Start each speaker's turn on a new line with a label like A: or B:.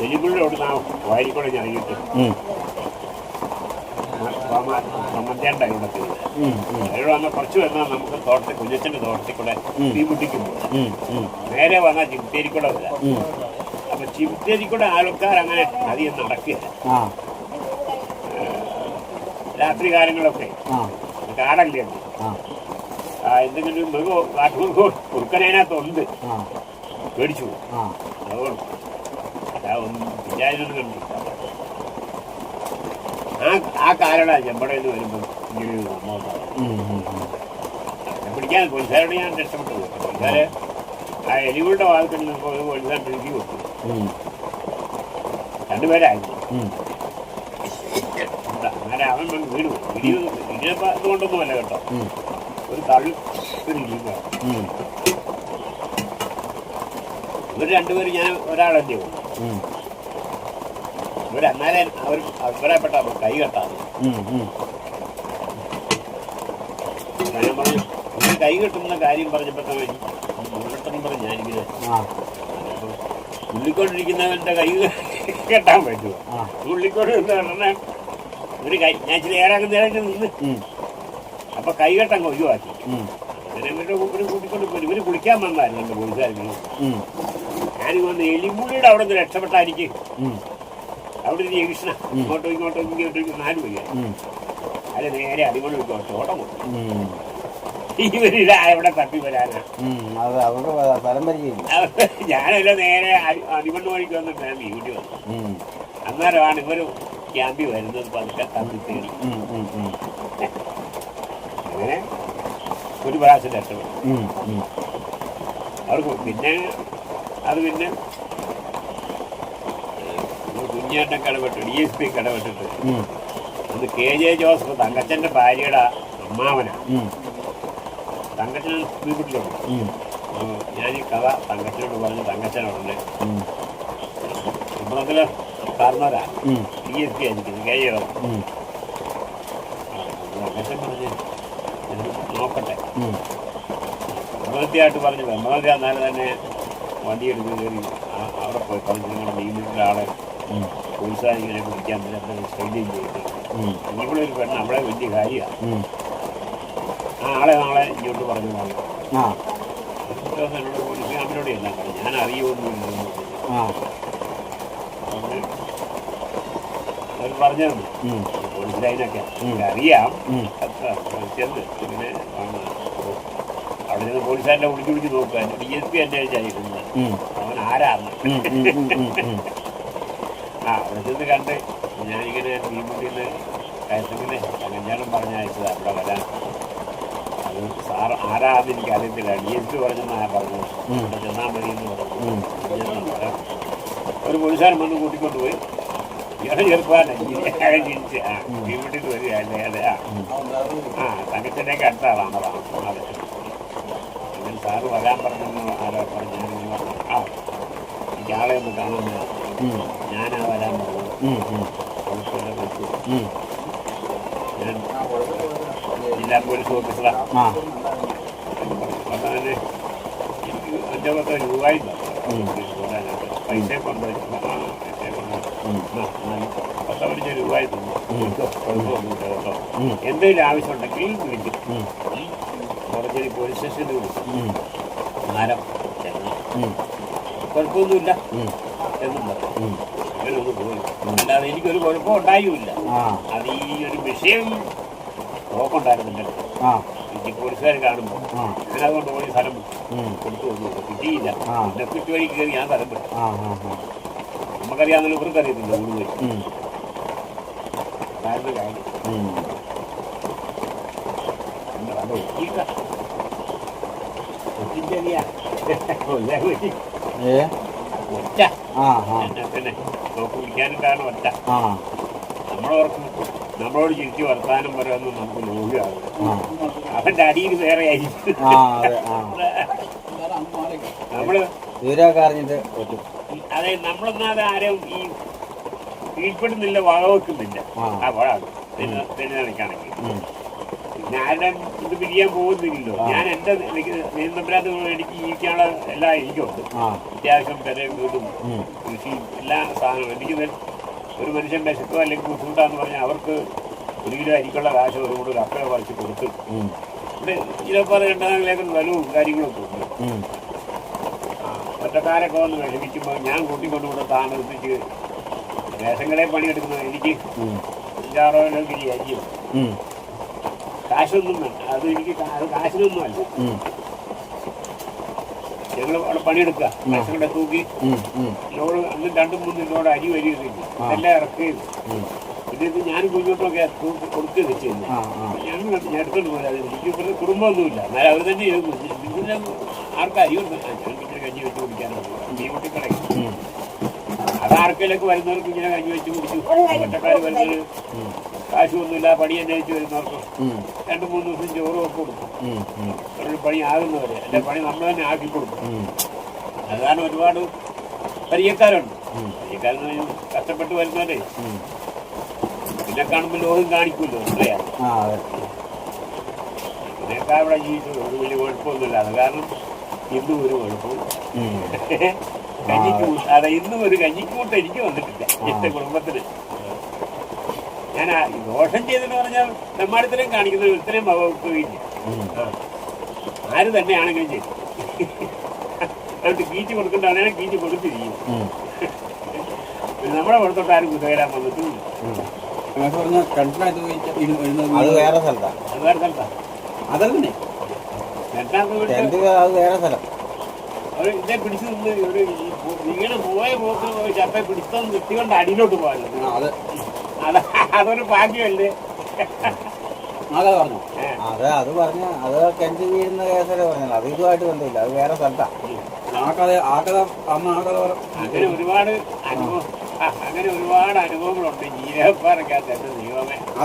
A: അവിടെ നിന്ന് വാരിക്കൂടെ ഞറങ്ങിയിട്ട് സമ്മതിയാണ്ട ഇവിടെ കയറി
B: ഉം. ഉം.
A: അവിടെ വന്നാൽ കുറച്ച് വന്നാൽ നമുക്ക് തോട്ടത്തിൽ കുഞ്ഞച്ചന്റെ തോട്ടത്തിൽ കൂടെ
B: ഉം.
A: തീ മുട്ടിക്കുന്നു
B: ഉം. ഉം.
A: നേരെ വന്നാ ചിമിത്തേരി കൂടെ വരാം അപ്പൊ ചിമിത്തേരി കൂടെ ആൾക്കാർ അങ്ങനെ അധികം നടക്കില്ല.
B: ആ.
A: രാത്രി കാലങ്ങളൊക്കെ കാടല്ലേ എന്തെങ്കിലും മൃഗം മൃഗമോ കുറുക്കനതിനകത്തുണ്ട് പേടിച്ചു അതുകൊണ്ട് അതാ ഒന്നും വിചാരിച്ചൊന്നും ആ ആ കാലടാ ചെമ്പടയിൽ നിന്ന് വരുമ്പോൾ ഇങ്ങനെ ഒരു സംഭവം പിടിക്കാൻ പോലീസുകാരോട് ഞാൻ രക്ഷപ്പെട്ടു. പോകും ആ എലികളുടെ വാതിൽ പോലീസുകാരൻ തിരിച്ചു കൊടുത്തു
B: ഉം.
A: രണ്ടുപേരായിരുന്നു അങ്ങനെ അവൻ വീട് വീട് വീടിനപ്പോൾ കേട്ടോ. ഒരു തള്ളി ഒരു
B: ഉം.
A: ഇവർ രണ്ടുപേരും ഞാൻ ഒരാളല്ലേ ഉള്ളൂ. അന്നേരം അവർ അഭിപ്രായപ്പെട്ട അവർ കൈ കെട്ടാതെ. ഞാൻ പറഞ്ഞു കൈ കെട്ടുന്ന കാര്യം പറഞ്ഞപ്പോൾ തന്നെ പറഞ്ഞ് ഞാനിങ്ങനെ കൈ കെട്ടാൻ പറ്റുമോ? പറഞ്ഞാൽ ഒരു കൈ ഞാൻ ചില ഏറാകുന്ന നേരത്തെ നിന്ന്. അപ്പൊ കൈ കെട്ടങ്ങ് ഒഴിവാക്കി. അങ്ങനെ ഇവരുടെ ഇവർ കൂട്ടിക്കൊണ്ട് പോയി. ഇവർ കുളിക്കാൻ വന്നായിരുന്നു എന്റെ പോലീസുകാർക്ക്. വന്ന് എലിമുള്ളിയുടെ അവിടെ നിന്ന് രക്ഷപ്പെട്ടായിരിക്കും. അവിടെ ഒരു ജംഗ്ഷന ഇങ്ങോട്ടോ ഇങ്ങോട്ടോ ഇങ്ങോട്ടോ നാല് വയ്യ അല്ല നേരെ അടിമണി വെക്കും തോട്ടം കൊടുത്തു
B: ഉം.
A: ഇവരില്ല എവിടെ തപ്പി വരാനാ. ഞാനല്ല നേരെ അടിപൊളി അടിമണ്ണ് വഴിക്ക് വന്നിട്ട് ഞാൻ വീട്ടിൽ വന്നു. അന്നേരമാണ് ഇവർ ക്യാമ്പിൽ വരുന്നത് പതുക്കെ തപ്പി തേടി. അങ്ങനെ ഒരു പ്രാവശ്യം രക്ഷപ്പെട്ടു. അവർക്ക് പിന്നെ അത് പിന്നെ കുഞ്ഞേട്ടൻ കടപെട്ടു ഡി എസ് പി കടപെട്ടിട്ട്
B: ഉം.
A: അത് കെ ജെ ജോസഫ് തങ്കച്ചന്റെ ഭാര്യയുടെ അമ്മാവനാണ്
B: ഉം.
A: തങ്കച്ചൻ വീട്ടിലുണ്ട് ഞാൻ ഈ കഥ തങ്കച്ചനോട് പറഞ്ഞു തങ്കച്ചനോടുണ്ട്. നമ്മളതിൽ കാരണവരാ. ഡി എസ് പി ആയിരിക്കുന്നത് കെ ജെ ജോസഫ്. തങ്കച്ചൻ പറഞ്ഞ് നോക്കട്ടെ
B: ഉം.
A: ബ്രഹ്മഹത്യയായിട്ട് പറഞ്ഞു ബ്രഹ്മഹത്യ എന്നാലും തന്നെ വണ്ടി എടുത്ത് കയറി അവിടെ പോയി കൗൺസിലിങ്ങനെ നിയമിക്കുന്ന ആളെ
B: ഉം.
A: പോലീസുകാർ ഇങ്ങനെ പിടിക്കാൻ പറ്റാത്ത ശൈലിയും ചെയ്തിട്ട്
B: നമ്മളെ
A: ഇവിടെ ഒരു പെണ്ണ് നമ്മളെ വലിയ കാര്യമാണ്. ആ ആളെ നാളെ ഇങ്ങോട്ട് പറഞ്ഞു
B: ആ.
A: എന്നോട് പോലീസ് അവരോട് എല്ലാം പറഞ്ഞു. ഞാൻ അറിയുമൊന്നുമില്ല അവർ പറഞ്ഞു തന്നു
B: ഉം.
A: പോലീസ് ലൈനൊക്കെ.
B: ഉം.
A: അറിയാം ചെന്ന് ഇങ്ങനെ ആണ്. അവിടെ പോലീസുകാരനെ വിളിച്ചു വിളിച്ച് നോക്കുക. ഡി എസ് പി അന്വേഷിച്ചായിരിക്കുന്നത്. അവൻ ആരാന്ന്. ആ അവിടെ ചെന്ന് കണ്ട് ഞാനിങ്ങനെ തീമുട്ടിയിൽ നിന്ന് കയറ്റങ്ങനെ കല്യാണം പറഞ്ഞയച്ചത് അവിടെ വരാൻ. അത് സാർ ആരാന്ന് എനിക്ക് അറിയത്തില്ല. ഡി എസ് പി പറഞ്ഞെന്നാ പറഞ്ഞത്. അവിടെ ചെന്നാൽ മതി എന്ന് പറഞ്ഞു. ഒരു പോലീസുകാരൻ വന്ന് കൂട്ടിക്കൊണ്ട് പോയി. ഇയാളെ ആ മീൻമുട്ടിൽ വരിക. അല്ലേ അതെ ആ. തങ്കച്ചന്റെയൊക്കെ അടുത്ത ആളാണ്. അതാണ് അതെ അങ്ങനെ സാറ് വരാൻ പറഞ്ഞെന്ന് ആരോ പറഞ്ഞു ഞാനിങ്ങനെ പറഞ്ഞു ആ എനിക്ക് ആളെ ഒന്ന്
B: ഉം.
A: ഞാനാ വരാൻ പറഞ്ഞു വെച്ചു
B: ഉം.
A: ഞാൻ ജില്ലാ പോലീസ് അപ്പം തന്നെ എനിക്ക് അഞ്ചോ പത്തോ രൂപയും പോരാനായിട്ട് പൈസ കൊണ്ടുപോയി. പത്തോ പതിനഞ്ചോ രൂപയും തന്നു കൊടുത്തോ, കുഴപ്പമൊന്നുമില്ല കേട്ടോ. എന്തെങ്കിലും ആവശ്യമുണ്ടെങ്കിൽ വിളിക്കും. കുറച്ചൊരു പോലീസ് സ്റ്റേഷനിൽ
B: വിളിച്ചു.
A: മരം ചെന്ന. കുഴപ്പമൊന്നുമില്ല. എന്നും പറഞ്ഞു
B: ഉം.
A: അങ്ങനെ ഒന്ന് പോയി അല്ലാതെ എനിക്കൊരു കുഴപ്പം ഉണ്ടായില്ല
B: ആ.
A: അത് ഈ ഒരു വിഷയം നോക്കണ്ടായിരുന്നില്ല ഈ പോലീസുകാർ കാണുമ്പോൾ. ഇവരതുകൊണ്ട് പോയി സ്ഥലം കൊടുത്തു വന്നു കിട്ടിയില്ല. കിട്ടി വഴി കയറി ഞാൻ സ്ഥലം വിട്ടു. നമുക്കറിയാവുന്ന ഇവർക്ക് അറിയത്തില്ല ഊട് വഴി
B: ഉം.
A: അതായിരുന്നു കാര്യം.
B: ഏ?
A: ഒറ്റ.
B: ആ ആ.
A: പിന്നെ നോക്ക് പിടിക്കാനും കാരണം ഒറ്റ.
B: ആ.
A: നമ്മളോർക്കും നമ്മളോട് ചിരിച്ച് വർത്താനം പറയുമെന്ന് നമുക്ക് ലോഹിയാകും അവന്റെ അടിയിൽ വേറെ ആയിരിക്കും.
B: നമ്മൾ അറിഞ്ഞിട്ട്
A: അതെ നമ്മളൊന്നാതെ ആരും ഈ കീഴ്പ്പെടുന്നില്ല വകവെക്കുന്നില്ല.
B: ആ.
A: ആ പോഴാണ് തെരഞ്ഞെടുക്കുകയാണെങ്കിൽ ഞാൻ ഇത് പിരിയാൻ പോകുന്നില്ലല്ലോ ഞാൻ എന്റെ നീന്തമ്പരാത്ത് എനിക്ക് ജീവിക്കാനുള്ള എല്ലാം എനിക്കുണ്ട് അത്യാവശ്യം പെരയും വീടും
B: ഉം.
A: കൃഷിയും എല്ലാ സാധനവും എനിക്ക് ഒരു മനുഷ്യൻ വിശക്കോ അല്ലെങ്കിൽ ബുദ്ധിമുട്ടാന്ന് പറഞ്ഞാൽ അവർക്ക് ഒരു കിലോ അരിക്കുള്ള കാശ് ഒരു കൂടെ കപ്പ പറിച്ച് കൊടുത്ത്. ഇവിടെ ഇരുപത് രണ്ടാങ്ങളിലേക്ക് വലവും കാര്യങ്ങളൊക്കെ ഉണ്ട്. ഒറ്റക്കാരൊക്കെ വന്ന് വിഷമിക്കുമ്പോൾ ഞാൻ കൂട്ടിക്കൊണ്ടുകൂടെ താമസിച്ച് റേഷൻ കടയിൽ പണിയെടുക്കുന്നത് എനിക്ക്. അഞ്ചാറോ കിലോ അരിയും
B: ഉം.
A: കാശൊന്നും വേണ്ട അത് എനിക്ക് അത് കാശിനൊന്നും അല്ല. ഞങ്ങൾ അവിടെ പണിയെടുക്കുക. കട തൂക്കി. ലോഡ് അന്ന് രണ്ടും മൂന്നും ലോഡ് അരി വരികയില്ല
B: എല്ലാം
A: ഇതെല്ലാം ഇറക്കുകയും
B: ഉം.
A: പിന്നെ ഇത് ഞാൻ കുഞ്ഞോട്ടൊക്കെ തൂക്കി കൊടുക്കുകയൊക്കെ ചെയ്യുന്നു ഞാൻ എടുത്തോണ്ട് പോരാ. എനിക്ക് ഇവരുടെ കുടുംബമൊന്നുമില്ല. എന്നാലും അവർ തന്നെ ഇതിന് ആർക്കും അരിയുണ്ട് ആ, ഞാൻ പിന്നെ കഞ്ഞി വെച്ച് കുടിക്കാനുള്ളത് മീൻ
B: ഉം.
A: അത് ആർക്കെങ്കിലൊക്കെ വരുന്നവർക്ക് ഇങ്ങനെ കഞ്ഞി വെച്ച് കുടിച്ചു. ഒറ്റക്കാർ വരുന്നവർ
B: ഉം.
A: കാശുമൊന്നുമില്ല പണി അന്വേഷിച്ച് വരുന്നവർക്ക്. രണ്ട് മൂന്ന് ദിവസം ചോറും ഒക്കെ കൊടുക്കും. അവരുടെ പണി ആകുന്നവരെ. എന്റെ പണി നമ്മൾ തന്നെ ആക്കി കൊടുക്കും.
B: അതാണ്
A: അത് കാരണം ഒരുപാട് പരിചയക്കാരുണ്ട്. പരിചയക്കാരെന്ന് കഷ്ടപ്പെട്ട് വരുന്നവരെ. പിന്നെ കാണുമ്പോൾ ലോകം കാണിക്കുമല്ലോ
B: അതെ.
A: അവിടെ ജീവിച്ചു ഒരു വലിയ കുഴപ്പമൊന്നുമില്ല. അത് കാരണം ഇന്നും ഒരു കുഴപ്പവും കഞ്ഞിക്കൂട്ട് അതെ. ഇന്നും ഒരു കഞ്ഞിക്കൂട്ട് എനിക്ക് വന്നിട്ടില്ല. എന്റെ കുടുംബത്തിന് ഞാൻ ദോഷം ചെയ്തെന്ന് പറഞ്ഞാൽ നമ്മളിത്രയും കാണിക്കുന്ന ഇത്രയും
B: ഉം.
A: ആര് തന്നെയാണെങ്കിലും ചെയ്തു അതുകൊണ്ട് കീച്ച് കൊടുക്കേണ്ടവനെ കീച്ച് കൊടുത്തിരിക്കും നമ്മളെ നമ്മുടെ പുറത്തോട്ട് ആരും കുതകരാൻ വന്നിട്ടില്ല
C: പോയി
B: അത് വേറെ
A: അത് വേറെ
C: അതല്ലേ
B: അത് വേറെ സ്ഥലം.
A: അവർ ഇതേ പിടിച്ചു നിന്ന് ഒരു ഇങ്ങനെ പോയ പോക്ക് ചപ്പ പിടിത്തം നിർത്തിക്കൊണ്ട് അടിയിലോട്ട് പോകാനുള്ളത് അതൊരു ഭാഗ്യമല്ലേ
C: അതെ പറഞ്ഞു.
B: അത് അത് പറഞ്ഞ അത് കെഞ്ചി വീഴുന്ന കേസല്ലേ പറഞ്ഞത്. അത് ഇതുമായിട്ട് ബന്ധമില്ല. അത് വേറെ സ്ഥലത്താ.
C: ആ കഥ ആ കഥ അന്ന് ആ കഥ
A: അങ്ങനെ ഒരുപാട് അനുഭവം അങ്ങനെ ഒരുപാട് അനുഭവങ്ങളുണ്ട്. ജീരകപ്പാറയ്ക്കകത്ത് എന്റെ ദൈവമേ.